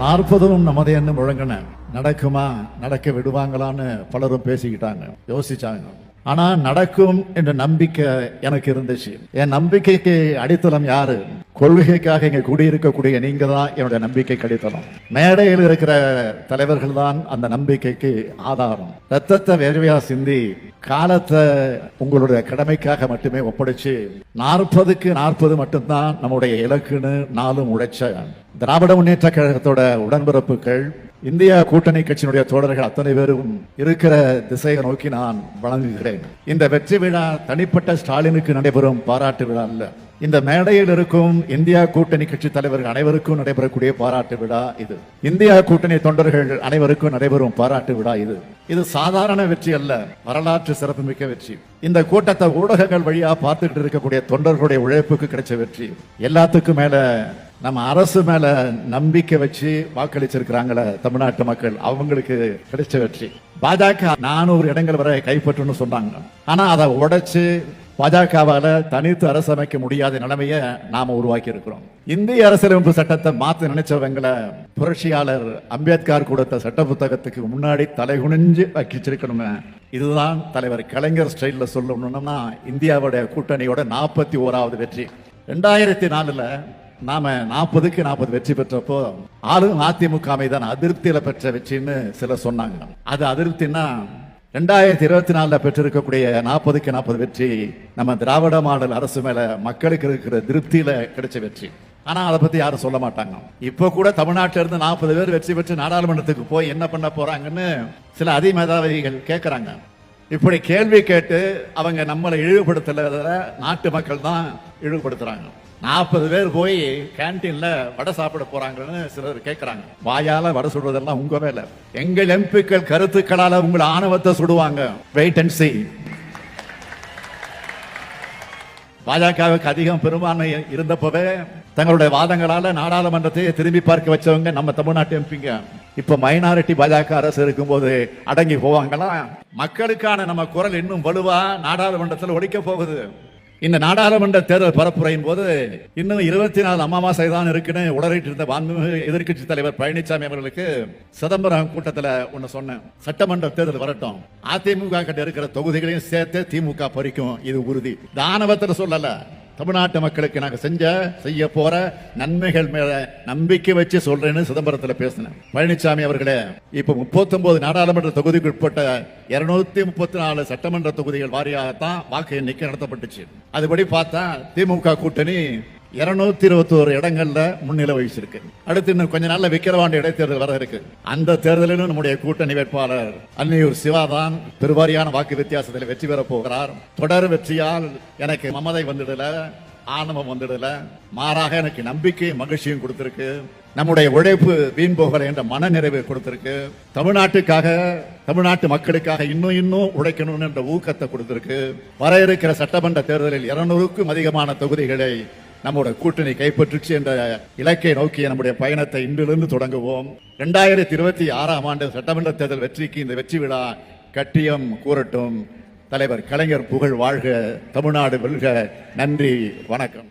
நாற்பதும் நமது என்ன முழங்கின. நடக்குமா? நடக்க விடுவாங்களான்னு பலரும் பேசிக்கிட்டாங்க. யோசிச்சாங்க. ஆனா நடக்கும் என்ற நம்பிக்கை எனக்கு இருந்துச்சு. என் நம்பிக்கைக்கு அடித்தளம் யாரு? கொள்கைக்காக இங்கே குடியிருக்கக்கூடிய நீங்க தான் என்னுடைய நம்பிக்கை அடித்தளம் மேடையில் இருக்கிற தலைவர்கள் தான் அந்த நம்பிக்கைக்கு ஆதாரம். ரத்தத்தை வேர்வையா சிந்தி காலத்தை உங்களுடைய கடமைக்காக மட்டுமே ஒப்படைச்சு நாற்பதுக்கு நாற்பது மட்டும்தான் நம்முடைய இலக்குன்னு நாளும் உழைச்ச திராவிட முன்னேற்ற கழகத்தோட உடன்பிறப்புகள் இந்திய கூட்டணி கட்சியினுடைய தோழர்கள் அத்தனை பேரும் இருக்கிற திசையை நோக்கி நான் வழங்குகிறேன். இந்த வெற்றி விழா தனிப்பட்ட ஸ்டாலினுக்கு நடைபெறும் பாராட்டு விழா அல்ல. இந்த மேடையில் இருக்கும் இந்தியா கூட்டணி கட்சி தலைவர்கள் அனைவருக்கும் நடைபெறக்கூடிய பாராட்டு விழா இது. இந்தியா கூட்டணி தொண்டர்கள் அனைவருக்கும் நடைபெறும் பாராட்டு விழா இது. இது சாதாரண வெற்றி அல்ல வரலாற்று சிறப்புமிக்க வெற்றி. இந்த கூட்டத்தை ஊடகங்கள் வழியா பார்த்துக்கிட்டு இருக்கக்கூடிய தொண்டர்களுடைய உழைப்புக்கு கிடைச்ச வெற்றி. எல்லாத்துக்கும் மேல நம்ம அரசு மேல நம்பிக்கை வச்சு வாக்களிச்சிருக்கிறாங்களே தமிழ்நாட்டு மக்கள் அவங்களுக்கு கிடைச்ச வெற்றி. பாஜக நானூறு இடங்கள் வரை கைப்பற்றுன்னு சொன்னாங்க. ஆனா அதை உடைச்சு பாஜகவால் தனித்து அரசமைக்க முடியாத நிலைமையை நாம் உருவாக்கி இருக்கிறோம் இந்திய அரசியலமைப்பு சட்டத்தை மாற்ற நினைச்சவங்களை புரட்சியாளர் அம்பேத்கர் கொடுத்த சட்ட புத்தகத்துக்கு முன்னாடி தலைகுனிஞ்சு வச்சிருக்கணுமே இதுதான் தலைவர் கலைஞர் ஸ்டைலில் சொல்லணும்னா இந்தியாவுடைய கூட்டணியோட நாற்பத்தி ஓராவது வெற்றி. ரெண்டாயிரத்தி நாலில் நாம நாற்பதுக்கு நாற்பது வெற்றி பெற்றப்போ ஆளும் அதிமுக மீதான அதிருப்தியில பெற்ற வெற்றின்னு சிலர் சொன்னாங்க. அது அதிருப்தின்னா ரெண்டாயிரத்தி இருபத்தி நாலில் பெற்றிருக்கக்கூடிய நாற்பதுக்கு நாற்பது வெற்றி நம்ம திராவிட மாடல் அரசு மேல மக்களுக்கு இருக்கிற திருப்தியில கிடைச்ச வெற்றி. ஆனா அதை பத்தி யாரும் சொல்ல மாட்டாங்க. இப்போ கூட தமிழ்நாட்டில இருந்து நாற்பது பேர் வெற்றி பெற்று நாடாளுமன்றத்துக்கு போய் என்ன பண்ண போறாங்கன்னு சில அதிமேதாவிகள் கேட்கறாங்க இப்படி கேள்வி கேட்டு அவங்க நம்மளை இழிவுபடுத்தல நாட்டு மக்கள் தான் இழிவுபடுத்துறாங்க. நாற்பது பேர் போய் கேன்டீன்ல வடை சாப்பிட போறாங்கன்னு சிலர் கேட்கிறாங்க வாயால வடை சுடுறதெல்லாம் உங்க வேலை. எங்கள் எம்பிக்கள் கருத்துக்களால உங்களை ஆணவத்தை சுடுவாங்க. வெயிட் அண்ட் சி பாஜகவுக்கு அதிகம் பெரும்பான்மை இருந்தப்பவே தங்களுடைய வாதங்களால நாடாளுமன்றத்தை திரும்பி பார்க்க வச்சவங்க நம்ம தமிழ்நாட்டு எம்பிங்க. இப்ப மைனாரிட்டி பாஜக அரசு இருக்கும்போது அடங்கி போவாங்களா? மக்களுக்கான நம்ம குரல் இன்னும் வலுவா நாடாளுமன்றத்தில் ஒழிக்க போகுது. இந்த நாடாளுமன்ற தேர்தல் பரப்புரையின் போது இன்னும் இருபத்தி நாலு அமாவாசை தான் இருக்குன்னு உடறிட்டு இருந்த மாண்புமிகு எதிர்க்கட்சி தலைவர் பழனிசாமி அவர்களுக்கு சிதம்பரம் கூட்டத்தில் ஒன்று சொன்னேன். சட்டமன்ற தேர்தல் வரட்டும். அதிமுக கிட்ட இருக்கிற தொகுதிகளையும் சேர்த்து திமுக பறிக்கும். இது உறுதி. தானவத்தில் சொல்லலை. தமிழ்நாட்டு மக்களுக்கு நாங்கள் செஞ்ச செய்ய போற நன்மைகள் மேல நம்பிக்கை வச்சு சொல்றேன்னு சிதம்பரத்தில் பேசினேன். பழனிசாமி அவர்களே இப்ப 39 நாடாளுமன்ற தொகுதிக்கு உட்பட்ட இருநூத்தி முப்பத்தி நாலு சட்டமன்ற தொகுதிகள் வாரியாகத்தான் வாக்கு எண்ணிக்கை நடத்தப்பட்டுச்சு. அதுபடி பார்த்தா திமுக கூட்டணி இருநூத்தி இருபத்தி ஒரு இடங்கள்ல முன்னிலை வகிச்சிருக்கு. அடுத்து இன்னும் கொஞ்ச நாள்ல விக்கிரவாண்டி இடைத்தேர்தல் வர இருக்கு. அந்த தேர்தலிலும் நம்முடைய கூட்டணி வேட்பாளர் அன்னியூர் சிவா தான் பெருவாரியான வாக்கு வித்தியாசத்தில் வெற்றி பெற போகிறார். தொடர் வெற்றியால் எனக்கு மமதை வந்துடல ஆணவம் வந்துடல. மாறாக எனக்கு நம்பிக்கை மகிழ்ச்சியும் கொடுத்திருக்கு. நம்முடைய உழைப்பு வீண் போகல என்ற மனநிறைவு கொடுத்திருக்கு. தமிழ்நாட்டுக்காக தமிழ்நாட்டு மக்களுக்காக இன்னும் இன்னும் உழைக்கணும் என்ற ஊக்கத்தை கொடுத்திருக்கு. வர இருக்கிற சட்டமன்ற தேர்தலில் இருநூறுக்கும் அதிகமான தொகுதிகளை நம்முடைய கூட்டணி கைப்பற்றுச்சு என்ற இலக்கை நோக்கிய நம்முடைய பயணத்தை இன்றிலிருந்து தொடங்குவோம். இரண்டாயிரத்தி இருபத்தி ஆறாம் ஆண்டு சட்டமன்ற தேர்தல் வெற்றிக்கு இந்த வெற்றி விழா கட்டியம் கூறட்டும். தலைவர் கலைஞர் புகழ் வாழ்க. தமிழ்நாடு வெல்க. நன்றி வணக்கம்.